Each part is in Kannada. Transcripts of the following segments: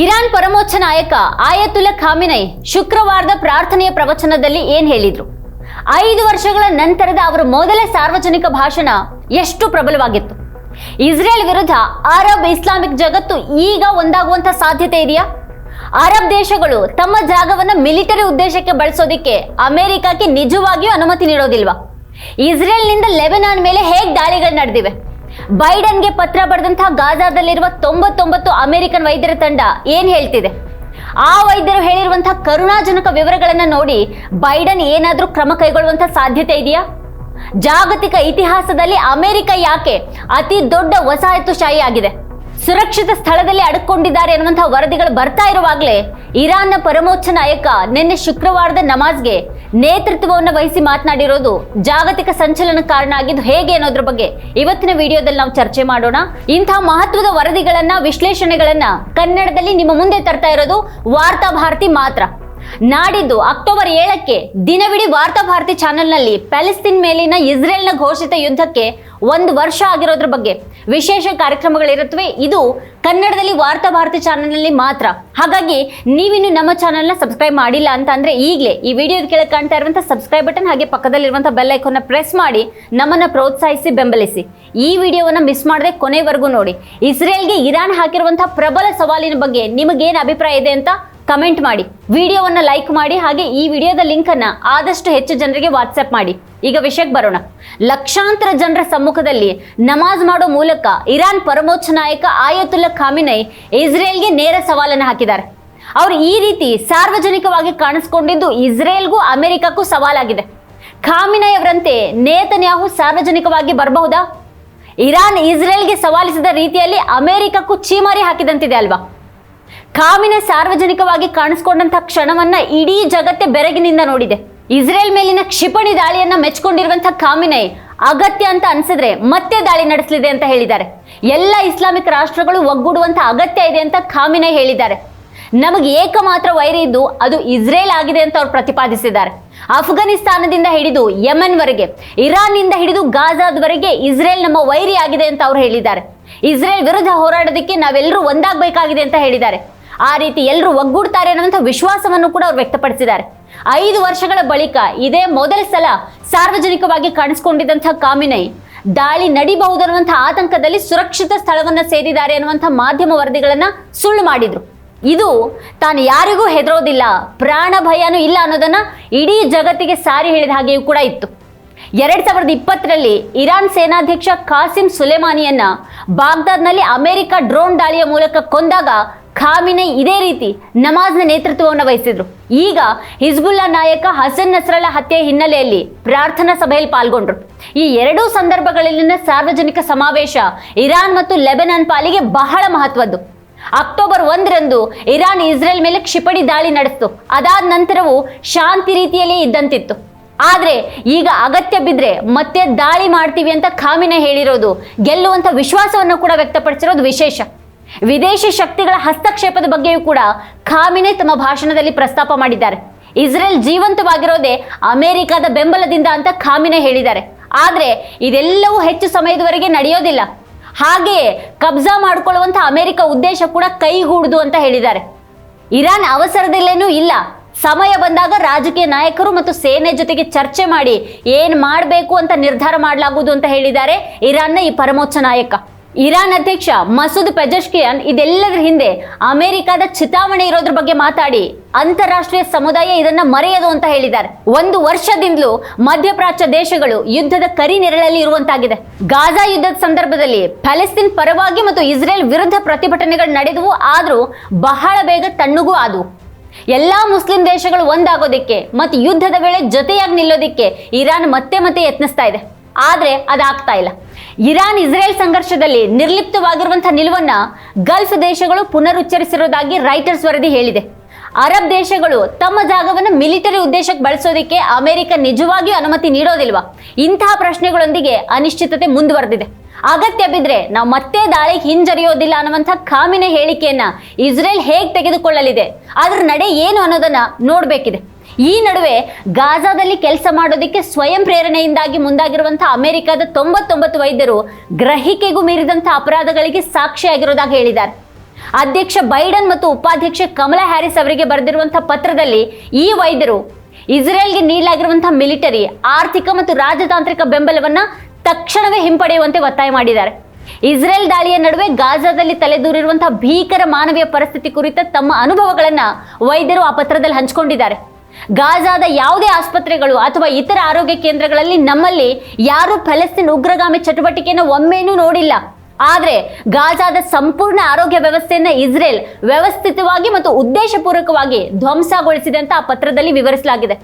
ಇರಾನ್ ಪರಮೋಚ್ಚ ನಾಯಕ ಆಯತುಲ ಖಾಮಿನೈ ಶುಕ್ರವಾರದ ಪ್ರಾರ್ಥನೆಯ ಪ್ರವಚನದಲ್ಲಿ ಏನ್ ಹೇಳಿದ್ರು? ಐದು ವರ್ಷಗಳ ನಂತರದ ಅವರ ಮೊದಲ ಸಾರ್ವಜನಿಕ ಭಾಷಣ ಎಷ್ಟು ಪ್ರಬಲವಾಗಿತ್ತು? ಇಸ್ರೇಲ್ ವಿರುದ್ಧ ಅರಬ್ ಇಸ್ಲಾಮಿಕ್ ಜಗತ್ತು ಈಗ ಒಂದಾಗುವಂತ ಸಾಧ್ಯತೆ ಇದೆಯಾ? ಅರಬ್ ದೇಶಗಳು ತಮ್ಮ ಜಾಗವನ್ನ ಮಿಲಿಟರಿ ಉದ್ದೇಶಕ್ಕೆ ಬಳಸೋದಿಕ್ಕೆ ಅಮೆರಿಕಕ್ಕೆ ನಿಜವಾಗಿಯೂ ಅನುಮತಿ ನೀಡೋದಿಲ್ವಾ? ಇಸ್ರೇಲ್ನಿಂದ ಲೆಬನಾನ್ ಮೇಲೆ ಹೇಗೆ ದಾಳಿಗಳು ನಡೆದಿವೆ? ಬೈಡನ್ಗೆ ಪತ್ರ ಬರೆದಂತಹ ಗಾಜಾದಲ್ಲಿರುವ ತೊಂಬತ್ತೊಂಬತ್ತು ಅಮೆರಿಕನ್ ವೈದ್ಯರ ತಂಡ ಏನ್ ಹೇಳ್ತಿದೆ? ಆ ವೈದ್ಯರು ಹೇಳಿರುವಂತಹ ಕರುಣಾಜನಕ ವಿವರಗಳನ್ನ ನೋಡಿ ಬೈಡನ್ ಏನಾದ್ರೂ ಕ್ರಮ ಕೈಗೊಳ್ಳುವಂತಹ ಸಾಧ್ಯತೆ ಇದೆಯಾ? ಜಾಗತಿಕ ಇತಿಹಾಸದಲ್ಲಿ ಅಮೆರಿಕ ಯಾಕೆ ಅತಿ ದೊಡ್ಡ ವಸಾಹತುಶಾಹಿ ಆಗಿದೆ ಸುರಕ್ಷಿತ ಸ್ಥಳದಲ್ಲಿ ಅಡಕೊಂಡಿದ್ದಾರೆ ಅನ್ನುವಂತಹ ವರದಿಗಳು ಬರ್ತಾ ಇರುವಾಗಲೇ ಇರಾನ್ನ ಪರಮೋಚ್ಚ ನಾಯಕ ನಿನ್ನೆ ಶುಕ್ರವಾರದ ನಮಾಜ್ಗೆ ನೇತೃತ್ವವನ್ನು ವಹಿಸಿ ಮಾತನಾಡಿರೋದು ಜಾಗತಿಕ ಸಂಚಲನ ಕಾರಣ ಆಗಿದ್ದು ಹೇಗೆ ಅನ್ನೋದ್ರ ಬಗ್ಗೆ ಇವತ್ತಿನ ವಿಡಿಯೋದಲ್ಲಿ ನಾವು ಚರ್ಚೆ ಮಾಡೋಣ. ಇಂತಹ ಮಹತ್ವದ ವರದಿಗಳನ್ನ, ವಿಶ್ಲೇಷಣೆಗಳನ್ನ ಕನ್ನಡದಲ್ಲಿ ನಿಮ್ಮ ಮುಂದೆ ತರ್ತಾ ಇರೋದು ವಾರ್ತಾ ಭಾರತಿ ಮಾತ್ರ. ನಾಡಿದ್ದು ಅಕ್ಟೋಬರ್ ಏಳಕ್ಕೆ ದಿನವಿಡೀ ವಾರ್ತಾ ಭಾರತಿ ಚಾನೆಲ್ನಲ್ಲಿ ಪ್ಯಾಲೆಸ್ತೀನ್ ಮೇಲಿನ ಇಸ್ರೇಲ್ನ ಘೋಷಿತ ಯುದ್ಧಕ್ಕೆ ಒಂದು ವರ್ಷ ಆಗಿರೋದ್ರ ಬಗ್ಗೆ ವಿಶೇಷ ಕಾರ್ಯಕ್ರಮಗಳಿರುತ್ತವೆ. ಇದು ಕನ್ನಡದಲ್ಲಿ ವಾರ್ತಾ ಭಾರತಿ ಚಾನೆಲ್ನಲ್ಲಿ ಮಾತ್ರ. ಹಾಗಾಗಿ ನೀವಿನ್ನು ನಮ್ಮ ಚಾನೆಲ್ನ ಸಬ್ಸ್ಕ್ರೈಬ್ ಮಾಡಿಲ್ಲ ಅಂತ ಅಂದರೆ ಈಗಲೇ ಈ ವಿಡಿಯೋದ ಕೆಳಗೆ ಕಾಣ್ತಾ ಇರುವಂಥ ಸಬ್ಸ್ಕ್ರೈಬ್ ಬಟನ್ ಹಾಗೆ ಪಕ್ಕದಲ್ಲಿರುವಂಥ ಬೆಲ್ ಐಕಾನ್ನ ಪ್ರೆಸ್ ಮಾಡಿ ನಮ್ಮನ್ನ ಪ್ರೋತ್ಸಾಹಿಸಿ, ಬೆಂಬಲಿಸಿ. ಈ ವಿಡಿಯೋವನ್ನ ಮಿಸ್ ಮಾಡದೆ ಕೊನೆವರೆಗೂ ನೋಡಿ. ಇಸ್ರೇಲ್ಗೆ ಇರಾನ್ ಹಾಕಿರುವಂತಹ ಪ್ರಬಲ ಸವಾಲಿನ ಬಗ್ಗೆ ನಿಮಗೇನು ಅಭಿಪ್ರಾಯ ಇದೆ ಅಂತ ಕಮೆಂಟ್ ಮಾಡಿ, ವಿಡಿಯೋವನ್ನು ಲೈಕ್ ಮಾಡಿ, ಹಾಗೆ ಈ ವಿಡಿಯೋದ ಲಿಂಕನ್ನು ಆದಷ್ಟು ಹೆಚ್ಚು ಜನರಿಗೆ ವಾಟ್ಸಪ್ ಮಾಡಿ. ಈಗ ವಿಷಯಕ್ಕೆ ಬರೋಣ. ಲಕ್ಷಾಂತರ ಜನರ ಸಮ್ಮುಖದಲ್ಲಿ ನಮಾಜ್ ಮಾಡೋ ಮೂಲಕ ಇರಾನ್ ಪರಮೋಚ್ಚ ನಾಯಕ ಆಯತುಲ್ಲಾ ಖಾಮಿನೈ ಇಸ್ರೇಲ್ಗೆ ನೇರ ಸವಾಲನ್ನು ಹಾಕಿದ್ದಾರೆ. ಅವರು ಈ ರೀತಿ ಸಾರ್ವಜನಿಕವಾಗಿ ಕಾಣಿಸ್ಕೊಂಡಿದ್ದು ಇಸ್ರೇಲ್ಗೂ ಅಮೆರಿಕಕ್ಕೂ ಸವಾಲಾಗಿದೆ. ಖಾಮಿನೈ ಅವರಂತೆ ನೇತನ್ಯಾಹು ಸಾರ್ವಜನಿಕವಾಗಿ ಬರಬಹುದಾ? ಇರಾನ್ ಇಸ್ರೇಲ್ಗೆ ಸವಾಲಿಸಿದ ರೀತಿಯಲ್ಲಿ ಅಮೆರಿಕಕ್ಕೂ ಚೀಮಾರಿ ಹಾಕಿದಂತಿದೆ ಅಲ್ವಾ? ಖಾಮಿನ ಸಾರ್ವಜನಿಕವಾಗಿ ಕಾಣಿಸ್ಕೊಂಡಂತಹ ಕ್ಷಣವನ್ನ ಇಡೀ ಜಗತ್ತೇ ಬೆರಗಿನಿಂದ ನೋಡಿದೆ. ಇಸ್ರೇಲ್ ಮೇಲಿನ ಕ್ಷಿಪಣಿ ದಾಳಿಯನ್ನ ಮೆಚ್ಕೊಂಡಿರುವಂತಹ ಖಾಮಿನೈ ಅಗತ್ಯ ಅಂತ ಅನ್ಸಿದ್ರೆ ಮತ್ತೆ ದಾಳಿ ನಡೆಸಲಿದೆ ಅಂತ ಹೇಳಿದ್ದಾರೆ. ಎಲ್ಲ ಇಸ್ಲಾಮಿಕ್ ರಾಷ್ಟ್ರಗಳು ಒಗ್ಗೂಡುವಂತ ಅಗತ್ಯ ಇದೆ ಅಂತ ಖಾಮಿನೈ ಹೇಳಿದ್ದಾರೆ. ನಮಗೆ ಏಕಮಾತ್ರ ವೈರಿ ಇದ್ದು ಅದು ಇಸ್ರೇಲ್ ಆಗಿದೆ ಅಂತ ಅವ್ರು ಪ್ರತಿಪಾದಿಸಿದ್ದಾರೆ. ಅಫ್ಘಾನಿಸ್ತಾನದಿಂದ ಹಿಡಿದು ಯಮನ್ ವರೆಗೆ ಇರಾನ್ನಿಂದ ಹಿಡಿದು ಗಾಜಾದವರೆಗೆ ಇಸ್ರೇಲ್ ನಮ್ಮ ವೈರಿ ಆಗಿದೆ ಅಂತ ಅವ್ರು ಹೇಳಿದ್ದಾರೆ. ಇಸ್ರೇಲ್ ವಿರುದ್ಧ ಹೋರಾಡೋದಕ್ಕೆ ನಾವೆಲ್ಲರೂ ಒಂದಾಗಬೇಕಾಗಿದೆ ಅಂತ ಹೇಳಿದ್ದಾರೆ. ಆ ರೀತಿ ಎಲ್ಲರೂ ಒಗ್ಗೂಡ್ತಾರೆ ಅನ್ನುವಂಥ ವಿಶ್ವಾಸವನ್ನು ಕೂಡ ಅವರು ವ್ಯಕ್ತಪಡಿಸಿದ್ದಾರೆ. ಐದು ವರ್ಷಗಳ ಬಳಿಕ ಇದೇ ಮೊದಲ ಸಲ ಸಾರ್ವಜನಿಕವಾಗಿ ಕಾಣಿಸಿಕೊಂಡಿದ್ದಂಥ ಕಾಮಿನೈ ದಾಳಿ ನಡಿಬಹುದನ್ನುವಂಥ ಆತಂಕದಲ್ಲಿ ಸುರಕ್ಷಿತ ಸ್ಥಳವನ್ನ ಸೇರಿದ್ದಾರೆ ಅನ್ನುವಂಥ ಮಾಧ್ಯಮ ವರದಿಗಳನ್ನ ಸುಳ್ಳು ಮಾಡಿದ್ರು. ಇದು ತಾನು ಯಾರಿಗೂ ಹೆದರೋದಿಲ್ಲ, ಪ್ರಾಣ ಭಯನೂ ಇಲ್ಲ ಅನ್ನೋದನ್ನ ಇಡೀ ಜಗತ್ತಿಗೆ ಸಾರಿ ಹೇಳಿದ ಹಾಗೆಯೂ ಕೂಡ ಇತ್ತು. ಎರಡು ಸಾವಿರದ ಇಪ್ಪತ್ತರಲ್ಲಿ ಇರಾನ್ ಸೇನಾಧ್ಯಕ್ಷ ಕಾಸಿಂ ಸುಲೇಮಾನಿಯನ್ನ ಬಾಗ್ದಾದ್ನಲ್ಲಿ ಅಮೆರಿಕ ಡ್ರೋನ್ ದಾಳಿಯ ಮೂಲಕ ಕೊಂದಾಗ ಖಾಮಿನೈ ಇದೇ ರೀತಿ ನಮಾಜ್ನ ನೇತೃತ್ವವನ್ನು ವಹಿಸಿದ್ರು. ಈಗ ಹಿಜ್ಬುಲ್ಲಾ ನಾಯಕ ಹಸನ್ ನಸ್ರಲ್ಲ ಹತ್ಯೆ ಹಿನ್ನೆಲೆಯಲ್ಲಿ ಪ್ರಾರ್ಥನಾ ಸಭೆಯಲ್ಲಿ ಪಾಲ್ಗೊಂಡ್ರು. ಈ ಎರಡೂ ಸಂದರ್ಭಗಳಲ್ಲಿನ ಸಾರ್ವಜನಿಕ ಸಮಾವೇಶ ಇರಾನ್ ಮತ್ತು ಲೆಬನಾನ್ ಪಾಲಿಗೆ ಬಹಳ ಮಹತ್ವದ್ದು. ಅಕ್ಟೋಬರ್ ಒಂದರಂದು ಇರಾನ್ ಇಸ್ರೇಲ್ ಮೇಲೆ ಕ್ಷಿಪಣಿ ದಾಳಿ ನಡೆಸಿತು. ಅದಾದ ನಂತರವೂ ಶಾಂತಿ ರೀತಿಯಲ್ಲಿ ಇದ್ದಂತಿತ್ತು. ಆದರೆ ಈಗ ಅಗತ್ಯ ಬಿದ್ರೆ ಮತ್ತೆ ದಾಳಿ ಮಾಡ್ತೀವಿ ಅಂತ ಖಾಮಿನ ಹೇಳಿರೋದು ಗೆಲ್ಲುವಂಥ ವಿಶ್ವಾಸವನ್ನು ಕೂಡ ವ್ಯಕ್ತಪಡಿಸಿರೋದು ವಿಶೇಷ. ವಿದೇಶಿ ಶಕ್ತಿಗಳ ಹಸ್ತಕ್ಷೇಪದ ಬಗ್ಗೆಯೂ ಕೂಡ ಖಾಮಿನೆ ತಮ್ಮ ಭಾಷಣದಲ್ಲಿ ಪ್ರಸ್ತಾಪ ಮಾಡಿದ್ದಾರೆ. ಇಸ್ರೇಲ್ ಜೀವಂತವಾಗಿರೋದೇ ಅಮೆರಿಕದ ಬೆಂಬಲದಿಂದ ಅಂತ ಖಾಮಿನೆ ಹೇಳಿದ್ದಾರೆ. ಆದರೆ ಇದೆಲ್ಲವೂ ಹೆಚ್ಚು ಸಮಯದವರೆಗೆ ನಡೆಯೋದಿಲ್ಲ. ಹಾಗೆಯೇ ಕಬ್ಜಾ ಮಾಡಿಕೊಳ್ಳುವಂಥ ಅಮೆರಿಕ ಉದ್ದೇಶ ಕೂಡ ಕೈಗೂಡುದು ಅಂತ ಹೇಳಿದ್ದಾರೆ. ಇರಾನ್ ಅವಸರದಲ್ಲೇನೂ ಇಲ್ಲ. ಸಮಯ ಬಂದಾಗ ರಾಜಕೀಯ ನಾಯಕರು ಮತ್ತು ಸೇನೆ ಜೊತೆಗೆ ಚರ್ಚೆ ಮಾಡಿ ಏನು ಮಾಡಬೇಕು ಅಂತ ನಿರ್ಧಾರ ಮಾಡಲಾಗುವುದು ಅಂತ ಹೇಳಿದ್ದಾರೆ ಇರಾನ್ನ ಈ ಪರಮೋಚ್ಚ ನಾಯಕ. ಇರಾನ್ ಅಧ್ಯಕ್ಷ ಮಸೂದ್ ಪೆಜಶ್ಕಿಯಾನ್ ಇದೆಲ್ಲದರ ಹಿಂದೆ ಅಮೆರಿಕದ ಚಿತಾವಣೆ ಇರೋದ್ರ ಬಗ್ಗೆ ಮಾತಾಡಿ. ಅಂತಾರಾಷ್ಟ್ರೀಯ ಸಮುದಾಯ ಇದನ್ನ ಮರೆಯದು ಅಂತ ಹೇಳಿದ್ದಾರೆ. ಒಂದು ವರ್ಷದಿಂದಲೂ ಮಧ್ಯಪ್ರಾಚ್ಯ ದೇಶಗಳು ಯುದ್ಧದ ಕರಿ ನೆರಳಲ್ಲಿ ಇರುವಂತಾಗಿದೆ. ಗಾಜಾ ಯುದ್ಧದ ಸಂದರ್ಭದಲ್ಲಿ ಪ್ಯಾಲೆಸ್ತೀನ್ ಪರವಾಗಿ ಮತ್ತು ಇಸ್ರೇಲ್ ವಿರುದ್ಧ ಪ್ರತಿಭಟನೆಗಳು ನಡೆದವು, ಆದರೂ ಬಹಳ ಬೇಗ ತಣ್ಣಗೂ ಆದವು. ಎಲ್ಲಾ ಮುಸ್ಲಿಂ ದೇಶಗಳು ಒಂದಾಗೋದಿಕ್ಕೆ ಮತ್ತು ಯುದ್ಧದ ವೇಳೆ ಜೊತೆಯಾಗಿ ನಿಲ್ಲೋದಿಕ್ಕೆ ಇರಾನ್ ಮತ್ತೆ ಮತ್ತೆ ಯತ್ನಿಸ್ತಾ ಇದೆ. ಆದ್ರೆ ಅದಾಗ್ತಾ ಇಲ್ಲ. ಇರಾನ್ ಇಸ್ರೇಲ್ ಸಂಘರ್ಷದಲ್ಲಿ ನಿರ್ಲಿಪ್ತವಾಗಿರುವಂತಹ ನಿಲುವನ್ನ ಗಲ್ಫ್ ದೇಶಗಳು ಪುನರುಚ್ಚರಿಸಿರುವುದಾಗಿ ರೈಟರ್ಸ್ ವರದಿ ಹೇಳಿದೆ. ಅರಬ್ ದೇಶಗಳು ತಮ್ಮ ಜಾಗವನ್ನು ಮಿಲಿಟರಿ ಉದ್ದೇಶಕ್ಕೆ ಬಳಸೋದಕ್ಕೆ ಅಮೆರಿಕ ನಿಜವಾಗಿಯೂ ಅನುಮತಿ ನೀಡೋದಿಲ್ವಾ? ಇಂತಹ ಪ್ರಶ್ನೆಗಳೊಂದಿಗೆ ಅನಿಶ್ಚಿತತೆ ಮುಂದುವರೆದಿದೆ. ಅಗತ್ಯ ಬಿದ್ರೆ ನಾವು ಮತ್ತೆ ದಾಳಿಗೆ ಹಿಂಜರಿಯೋದಿಲ್ಲ ಅನ್ನುವಂಥ ಕಾಮಿನ ಹೇಳಿಕೆಯನ್ನ ಇಸ್ರೇಲ್ ಹೇಗೆ ತೆಗೆದುಕೊಳ್ಳಲಿದೆ? ಅದರ ನಡೆ ಏನು ಅನ್ನೋದನ್ನ ನೋಡ್ಬೇಕಿದೆ. ಈ ನಡುವೆ ಗಾಜಾದಲ್ಲಿ ಕೆಲಸ ಮಾಡೋದಕ್ಕೆ ಸ್ವಯಂ ಪ್ರೇರಣೆಯಿಂದಾಗಿ ಮುಂದಾಗಿರುವಂತಹ ಅಮೆರಿಕದ ತೊಂಬತ್ತೊಂಬತ್ತು ವೈದ್ಯರು ಗ್ರಹಿಕೆಗೂ ಮೀರಿದಂತಹ ಅಪರಾಧಗಳಿಗೆ ಸಾಕ್ಷಿಯಾಗಿರೋದಾಗಿ ಹೇಳಿದ್ದಾರೆ. ಅಧ್ಯಕ್ಷ ಬೈಡನ್ ಮತ್ತು ಉಪಾಧ್ಯಕ್ಷ ಕಮಲಾ ಹ್ಯಾರಿಸ್ ಅವರಿಗೆ ಬರೆದಿರುವಂತಹ ಪತ್ರದಲ್ಲಿ ಈ ವೈದ್ಯರು ಇಸ್ರೇಲ್ಗೆ ನೀಡಲಾಗಿರುವಂತಹ ಮಿಲಿಟರಿ, ಆರ್ಥಿಕ ಮತ್ತು ರಾಜತಾಂತ್ರಿಕ ಬೆಂಬಲವನ್ನ ತಕ್ಷಣವೇ ಹಿಂಪಡೆಯುವಂತೆ ಒತ್ತಾಯ ಮಾಡಿದ್ದಾರೆ. ಇಸ್ರೇಲ್ ದಾಳಿಯ ನಡುವೆ ಗಾಜಾದಲ್ಲಿ ತಲೆದೂರಿರುವಂತಹ ಭೀಕರ ಮಾನವೀಯ ಪರಿಸ್ಥಿತಿ ಕುರಿತ ತಮ್ಮ ಅನುಭವಗಳನ್ನ ವೈದ್ಯರು ಆ ಪತ್ರದಲ್ಲಿ ಹಂಚಿಕೊಂಡಿದ್ದಾರೆ. ಗಾಜಾದ ಯಾವುದೇ ಆಸ್ಪತ್ರೆಗಳು ಅಥವಾ ಇತರ ಆರೋಗ್ಯ ಕೇಂದ್ರಗಳಲ್ಲಿ ನಮ್ಮಲ್ಲಿ ಯಾರು ಫಲಸ್ತೀನ್ ಉಗ್ರಗಾಮಿ ಚಟುವಟಿಕೆಯನ್ನು ಒಮ್ಮೆನೂ ನೋಡಿಲ್ಲ. ಆದ್ರೆ ಗಾಜಾದ ಸಂಪೂರ್ಣ ಆರೋಗ್ಯ ವ್ಯವಸ್ಥೆಯನ್ನ ಇಸ್ರೇಲ್ ವ್ಯವಸ್ಥಿತವಾಗಿ ಮತ್ತು ಉದ್ದೇಶಪೂರ್ವಕವಾಗಿ ಧ್ವಂಸಗೊಳಿಸಿದೆ ಅಂತ ಆ ಪತ್ರದಲ್ಲಿ ವಿವರಿಸಲಾಗಿದೆ.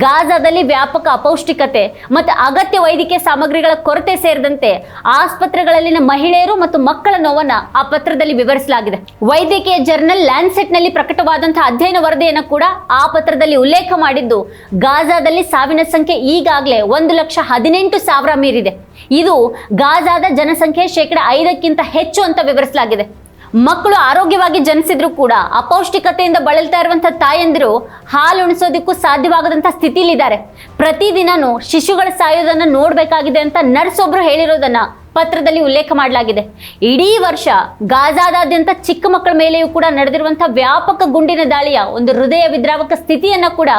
ಗಾಜಾದಲ್ಲಿ ವ್ಯಾಪಕ ಅಪೌಷ್ಟಿಕತೆ ಮತ್ತು ಅಗತ್ಯ ವೈದ್ಯಕೀಯ ಸಾಮಗ್ರಿಗಳ ಕೊರತೆ ಸೇರಿದಂತೆ ಆಸ್ಪತ್ರೆಗಳಲ್ಲಿನ ಮಹಿಳೆಯರು ಮತ್ತು ಮಕ್ಕಳ ನೋವನ್ನ ಆ ಪತ್ರದಲ್ಲಿ ವಿವರಿಸಲಾಗಿದೆ. ವೈದ್ಯಕೀಯ ಜರ್ನಲ್ ಲ್ಯಾನ್ಸೆಟ್ನಲ್ಲಿ ಪ್ರಕಟವಾದಂತಹ ಅಧ್ಯಯನ ವರದಿಯನ್ನು ಕೂಡ ಆ ಪತ್ರದಲ್ಲಿ ಉಲ್ಲೇಖ ಮಾಡಿದ್ದು, ಗಾಜಾದಲ್ಲಿ ಸಾವಿನ ಸಂಖ್ಯೆ ಈಗಾಗಲೇ ಒಂದು ಲಕ್ಷ ಹದಿನೆಂಟು ಸಾವಿರ ಮೀರಿದೆ. ಇದು ಗಾಜಾದ ಜನಸಂಖ್ಯೆ ಶೇಕಡ ಐದಕ್ಕಿಂತ ಹೆಚ್ಚು ಅಂತ ವಿವರಿಸಲಾಗಿದೆ. ಮಕ್ಕಳು ಆರೋಗ್ಯವಾಗಿ ಜನಿಸಿದ್ರು ಕೂಡ ಅಪೌಷ್ಟಿಕತೆಯಿಂದ ಬಳಲ್ತಾ ಇರುವಂತಹ ತಾಯಂದಿರು ಹಾಲು ಉಣಿಸೋದಕ್ಕೂ ಸಾಧ್ಯವಾಗದಂತ ಸ್ಥಿತಿಲಿದ್ದಾರೆ ಪ್ರತಿದಿನನೂ ಶಿಶುಗಳ ಸಾಯೋದನ್ನ ನೋಡಬೇಕಾಗಿದೆ ಅಂತ ನರ್ಸ್ ಒಬ್ರು ಹೇಳಿರೋದನ್ನ ಪತ್ರದಲ್ಲಿ ಉಲ್ಲೇಖ ಮಾಡಲಾಗಿದೆ. ಇಡೀ ವರ್ಷ ಗಾಜಾದಾದ್ಯಂತ ಚಿಕ್ಕ ಮಕ್ಕಳ ಮೇಲೆಯೂ ಕೂಡ ನಡೆದಿರುವಂತಹ ವ್ಯಾಪಕ ಗುಂಡಿನ ದಾಳಿಯ ಒಂದು ಹೃದಯ ವಿದ್ರಾವಕ ಸ್ಥಿತಿಯನ್ನ ಕೂಡ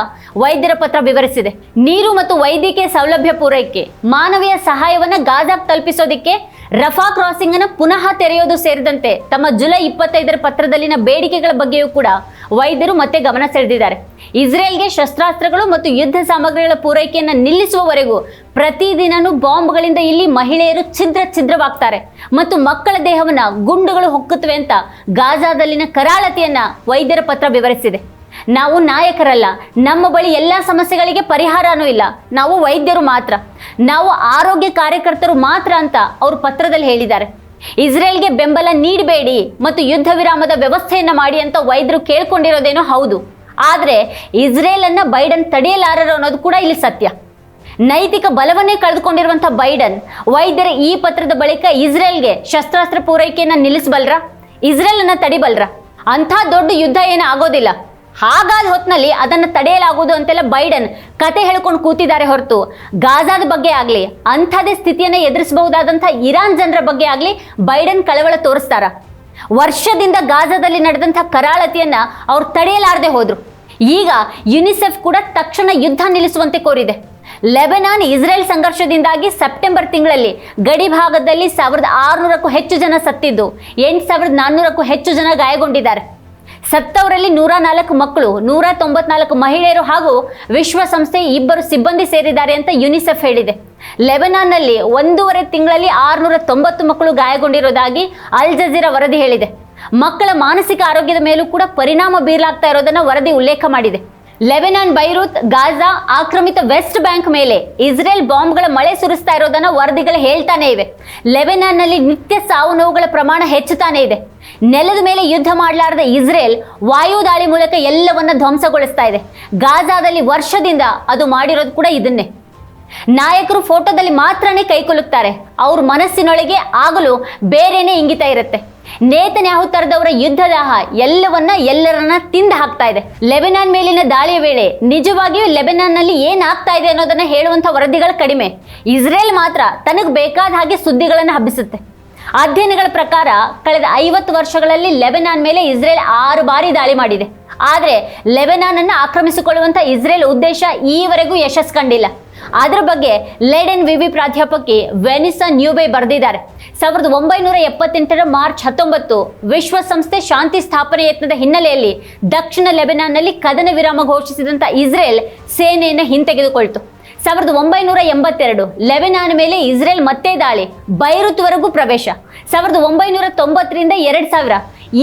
ವೈದ್ಯರ ಪತ್ರ ವಿವರಿಸಿದೆ. ನೀರು ಮತ್ತು ವೈದ್ಯಕೀಯ ಸೌಲಭ್ಯ ಪೂರೈಕೆ, ಮಾನವೀಯ ಸಹಾಯವನ್ನ ಗಾಜಾಕ್ ತಲುಪಿಸೋದಕ್ಕೆ ರಫಾ ಕ್ರಾಸಿಂಗ್ ಅನ್ನು ಪುನಃ ತೆರೆಯೋದು ಸೇರಿದಂತೆ ತಮ್ಮ ಜುಲೈ ಇಪ್ಪತ್ತೈದರ ಪತ್ರದಲ್ಲಿನ ಬೇಡಿಕೆಗಳ ಬಗ್ಗೆಯೂ ಕೂಡ ವೈದ್ಯರು ಮತ್ತೆ ಗಮನ ಸೆಳೆದಿದ್ದಾರೆ. ಇಸ್ರೇಲ್ಗೆ ಶಸ್ತ್ರಾಸ್ತ್ರಗಳು ಮತ್ತು ಯುದ್ಧ ಸಾಮಗ್ರಿಗಳ ಪೂರೈಕೆಯನ್ನು ನಿಲ್ಲಿಸುವವರೆಗೂ ಪ್ರತಿದಿನನೂ ಬಾಂಬ್ಗಳಿಂದ ಇಲ್ಲಿ ಮಹಿಳೆಯರು ಛಿದ್ರ ಛಿದ್ರವಾಗ್ತಾರೆ ಮತ್ತು ಮಕ್ಕಳ ದೇಹವನ್ನು ಗುಂಡುಗಳು ಹೊಕ್ಕುತ್ತವೆ ಅಂತ ಗಾಜಾದಲ್ಲಿನ ಕರಾಳತೆಯನ್ನ ವೈದ್ಯರ ಪತ್ರ ವಿವರಿಸಿದೆ. ನಾವು ನಾಯಕರಲ್ಲ, ನಮ್ಮ ಬಳಿ ಎಲ್ಲ ಸಮಸ್ಯೆಗಳಿಗೆ ಪರಿಹಾರನೂ ಇಲ್ಲ. ನಾವು ವೈದ್ಯರು ಮಾತ್ರ. ನಾವು ಆರೋಗ್ಯ ಕಾರ್ಯಕರ್ತರು ಮಾತ್ರ ಅಂತ ಅವರು ಪತ್ರದಲ್ಲಿ ಹೇಳಿದ್ದಾರೆ. ಇಸ್ರೇಲ್ಗೆ ಬೆಂಬಲ ನೀಡಬೇಡಿ ಮತ್ತು ಯುದ್ಧ ವಿರಾಮದ ವ್ಯವಸ್ಥೆಯನ್ನು ಮಾಡಿ ಅಂತ ವೈದ್ಯರು ಕೇಳ್ಕೊಂಡಿರೋದೇನೋ ಹೌದು. ಆದರೆ ಇಸ್ರೇಲ್ ಅನ್ನ ಬೈಡನ್ ತಡೆಯಲಾರರು ಅನ್ನೋದು ಕೂಡ ಇಲ್ಲಿ ಸತ್ಯ. ನೈತಿಕ ಬಲವನ್ನೇ ಕಳೆದುಕೊಂಡಿರುವಂತಹ ಬೈಡನ್, ವೈದ್ಯರ ಈ ಪತ್ರದ ಬಳಿಕ ಇಸ್ರೇಲ್ಗೆ ಶಸ್ತ್ರಾಸ್ತ್ರ ಪೂರೈಕೆಯನ್ನು ನಿಲ್ಲಿಸಬಲ್ರ? ಇಸ್ರೇಲ್ ಅನ್ನ ತಡಿಬಲ್ರ? ಅಂಥ ದೊಡ್ಡ ಯುದ್ಧ ಏನೂ ಆಗೋದಿಲ್ಲ. ಹಾಗಾದ ಹೊತ್ತಿನಲ್ಲಿ ಅದನ್ನು ತಡೆಯಲಾಗುವುದು ಅಂತೆಲ್ಲ ಬೈಡನ್ ಕತೆ ಹೇಳ್ಕೊಂಡು ಕೂತಿದ್ದಾರೆ ಹೊರತು. ಗಾಜಾದ ಬಗ್ಗೆ ಆಗಲಿ ಅಂಥದೇ ಸ್ಥಿತಿಯನ್ನು ಎದುರಿಸಬಹುದಾದಂಥ ಇರಾನ್ ಜನರ ಬಗ್ಗೆ ಆಗಲಿ ಬೈಡನ್ ಕಳವಳ ತೋರಿಸ್ತಾರ. ವರ್ಷದಿಂದ ಗಾಜಾದಲ್ಲಿ ನಡೆದಂಥ ಕರಾಳತೆಯನ್ನು ಅವ್ರು ತಡೆಯಲಾರದೆ ಹೋದರು. ಈಗ ಯುನಿಸೆಫ್ ಕೂಡ ತಕ್ಷಣ ಯುದ್ಧ ನಿಲ್ಲಿಸುವಂತೆ ಕೋರಿದೆ. ಲೆಬನಾನ್ ಇಸ್ರೇಲ್ ಸಂಘರ್ಷದಿಂದಾಗಿ ಸೆಪ್ಟೆಂಬರ್ ತಿಂಗಳಲ್ಲಿ ಗಡಿ ಭಾಗದಲ್ಲಿ ಸಾವಿರದ ಆರುನೂರಕ್ಕೂ ಹೆಚ್ಚು ಜನ ಸತ್ತಿದ್ದು, ಎಂಟು ಸಾವಿರದ ನಾನ್ನೂರಕ್ಕೂ ಹೆಚ್ಚು ಜನ ಗಾಯಗೊಂಡಿದ್ದಾರೆ. ಸತ್ತವರಲ್ಲಿ ನೂರ ನಾಲ್ಕು ಮಕ್ಕಳು, ನೂರ ತೊಂಬತ್ನಾಲ್ಕು ಮಹಿಳೆಯರು ಹಾಗೂ ವಿಶ್ವಸಂಸ್ಥೆ ಇಬ್ಬರು ಸಿಬ್ಬಂದಿ ಸೇರಿದ್ದಾರೆ ಅಂತ ಯುನಿಸೆಫ್ ಹೇಳಿದೆ. ಲೆಬನಾನ್ನಲ್ಲಿ ಒಂದೂವರೆ ತಿಂಗಳಲ್ಲಿ ಆರುನೂರ ತೊಂಬತ್ತು ಮಕ್ಕಳು ಗಾಯಗೊಂಡಿರೋದಾಗಿ ಅಲ್ ಜಜೀರಾ ವರದಿ ಹೇಳಿದೆ. ಮಕ್ಕಳ ಮಾನಸಿಕ ಆರೋಗ್ಯದ ಮೇಲೂ ಕೂಡ ಪರಿಣಾಮ ಬೀರಲಾಗ್ತಾ ಇರೋದನ್ನು ವರದಿ ಉಲ್ಲೇಖ ಮಾಡಿದೆ. ಲೆಬನಾನ್, ಬೈರೂತ್, ಗಾಜಾ, ಆಕ್ರಮಿತ ವೆಸ್ಟ್ ಬ್ಯಾಂಕ್ ಮೇಲೆ ಇಸ್ರೇಲ್ ಬಾಂಬ್ಗಳ ಮಳೆ ಸುರಿಸ್ತಾ ಇರೋದನ್ನ ವರದಿಗಳು ಹೇಳ್ತಾನೆ ಇವೆ. ಲೆಬೆನಾನ್ನಲ್ಲಿ ನಿತ್ಯ ಸಾವು ನೋವುಗಳ ಪ್ರಮಾಣ ಹೆಚ್ಚುತ್ತಾನೆ ಇದೆ. ನೆಲದ ಮೇಲೆ ಯುದ್ಧ ಮಾಡಲಾರದ ಇಸ್ರೇಲ್ ವಾಯು ದಾಳಿ ಮೂಲಕ ಎಲ್ಲವನ್ನ ಧ್ವಂಸಗೊಳಿಸ್ತಾ ಇದೆ. ಗಾಜಾದಲ್ಲಿ ವರ್ಷದಿಂದ ಅದು ಮಾಡಿರೋದು ಕೂಡ ಇದನ್ನೇ. ನಾಯಕರು ಫೋಟೋದಲ್ಲಿ ಮಾತ್ರನೇ ಕೈಕೊಲ್ಲುತ್ತಾರೆ. ಅವ್ರ ಮನಸ್ಸಿನೊಳಗೆ ಆಗಲು ಬೇರೆನೇ ಇಂಗಿತ ಇರುತ್ತೆ. ನೇತನ್ಯಾಹು ತರದವರ ಯುದ್ಧದಾಹ ಎಲ್ಲವನ್ನ ಎಲ್ಲರನ್ನ ತಿಂದು ಹಾಕ್ತಾ ಇದೆ. ಲೆಬೆನಾನ್ ಮೇಲಿನ ದಾಳಿಯ ವೇಳೆ ನಿಜವಾಗಿಯೂ ಲೆಬನಾನ್ನಲ್ಲಿ ಏನಾಗ್ತಾ ಇದೆ ಅನ್ನೋದನ್ನ ಹೇಳುವಂತ ವರದಿಗಳು ಕಡಿಮೆ. ಇಸ್ರೇಲ್ ಮಾತ್ರ ತನಗೆ ಬೇಕಾದ ಹಾಗೆ ಸುದ್ದಿಗಳನ್ನು ಹಬ್ಬಿಸುತ್ತೆ. ಅಧ್ಯಯನಗಳ ಪ್ರಕಾರ ಕಳೆದ ಐವತ್ತು ವರ್ಷಗಳಲ್ಲಿ ಲೆಬನಾನ್ ಮೇಲೆ ಇಸ್ರೇಲ್ ಆರು ಬಾರಿ ದಾಳಿ ಮಾಡಿದೆ. ಆದರೆ ಲೆಬನಾನ್ ಅನ್ನು ಆಕ್ರಮಿಸಿಕೊಳ್ಳುವಂಥ ಇಸ್ರೇಲ್ ಉದ್ದೇಶ ಈವರೆಗೂ ಯಶಸ್ಸು ಕಂಡಿಲ್ಲ ಅದರ ಬಗ್ಗೆ ಲೇಡನ್ ವಿವಿ ಪ್ರಾಧ್ಯಾಪಕಿ ವೆನಿಸಾ ನ್ಯೂಬೆ ಬರೆದಿದ್ದಾರೆ. ಸಾವಿರದ ಒಂಬೈನೂರ ಎಪ್ಪತ್ತೆಂಟರ ಮಾರ್ಚ್ ಹತ್ತೊಂಬತ್ತು ವಿಶ್ವಸಂಸ್ಥೆ ಶಾಂತಿ ಸ್ಥಾಪನೆ ಯತ್ನದ ಹಿನ್ನೆಲೆಯಲ್ಲಿ ದಕ್ಷಿಣ ಲೆಬನಾನ್ನಲ್ಲಿ ಕದನ ವಿರಾಮ ಘೋಷಿಸಿದಂಥ ಇಸ್ರೇಲ್ ಸೇನೆಯನ್ನು ಹಿಂತೆಗೆದುಕೊಳ್ತು. ಸಾವಿರದ ಒಂಬೈನೂರ ಎಂಬತ್ತೆರಡು, ಲೆಬನಾನ್ ಮೇಲೆ ಇಸ್ರೇಲ್ ಮತ್ತೆ ದಾಳಿ, ಬೈರುತ್ವರೆಗೂ ಪ್ರವೇಶ. ಸಾವಿರದ ಒಂಬೈನೂರ ತೊಂಬತ್ತರಿಂದ ಎರಡು ಸಾವಿರ.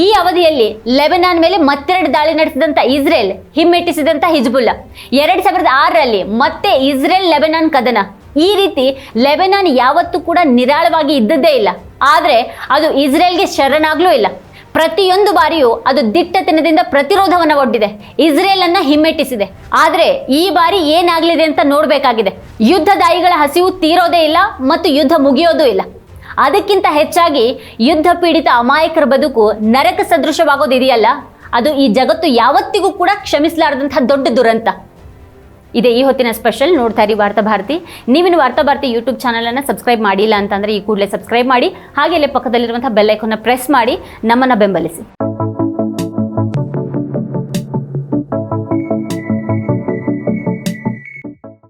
ಈ ಅವಧಿಯಲ್ಲಿ ಲೆಬೆನಾನ್ ಮೇಲೆ ಮತ್ತೆರಡು ದಾಳಿ ನಡೆಸಿದಂಥ ಇಸ್ರೇಲ್ ಹಿಮ್ಮೆಟ್ಟಿಸಿದಂಥ ಹಿಜ್ಬುಲ್ಲಾ. ಎರಡು ಸಾವಿರದ ಆರರಲ್ಲಿ ಮತ್ತೆ ಇಸ್ರೇಲ್ ಲೆಬೆನಾನ್ ಕದನ. ಈ ರೀತಿ ಲೆಬೆನಾನ್ ಯಾವತ್ತೂ ಕೂಡ ನಿರಾಳವಾಗಿ ಇದ್ದದ್ದೇ ಇಲ್ಲ. ಆದರೆ ಅದು ಇಸ್ರೇಲ್ಗೆ ಶರಣಾಗ್ಲೂ ಇಲ್ಲ. ಪ್ರತಿಯೊಂದು ಬಾರಿಯೂ ಅದು ದಿಟ್ಟತನದಿಂದ ಪ್ರತಿರೋಧವನ್ನು ಒಡ್ಡಿದೆ. ಇಸ್ರೇಲನ್ನು ಹಿಮ್ಮೆಟ್ಟಿಸಿದೆ. ಆದರೆ ಈ ಬಾರಿ ಏನಾಗಲಿದೆ ಅಂತ ನೋಡಬೇಕಾಗಿದೆ. ಯುದ್ಧದಾಯಿಗಳ ಹಸಿವು ತೀರೋದೇ ಇಲ್ಲ ಮತ್ತು ಯುದ್ಧ ಮುಗಿಯೋದೂ ಇಲ್ಲ. ಅದಕ್ಕಿಂತ ಹೆಚ್ಚಾಗಿ ಯುದ್ಧ ಪೀಡಿತ ಅಮಾಯಕರ ಬದುಕು ನರಕ ಸದೃಶವಾಗೋದಿದೆಯಲ್ಲ ಅದು ಈ ಜಗತ್ತು ಯಾವತ್ತಿಗೂ ಕೂಡ ಕ್ಷಮಿಸಲಾರದಂತಹ ದೊಡ್ಡ ದುರಂತ. ಇದೆ ಈ ಹೊತ್ತಿನ ಸ್ಪೆಷಲ್ ನೋಡ್ತಾ ಇರಿ ವಾರ್ತಾ ಭಾರತಿ. ನೀವಿನ ವಾರ್ತಾ ಭಾರತಿ ಯೂಟ್ಯೂಬ್ ಚಾನಲನ್ನು ಸಬ್ಸ್ಕ್ರೈಬ್ ಮಾಡಿಲ್ಲ ಅಂತಂದರೆ ಈ ಕೂಡಲೇ ಸಬ್ಸ್ಕ್ರೈಬ್ ಮಾಡಿ, ಹಾಗೆ ಇಲ್ಲೇ ಪಕ್ಕದಲ್ಲಿರುವಂಥ ಬೆಲ್ ಐಕನ್ನ ಪ್ರೆಸ್ ಮಾಡಿ, ನಮ್ಮನ್ನು ಬೆಂಬಲಿಸಿ.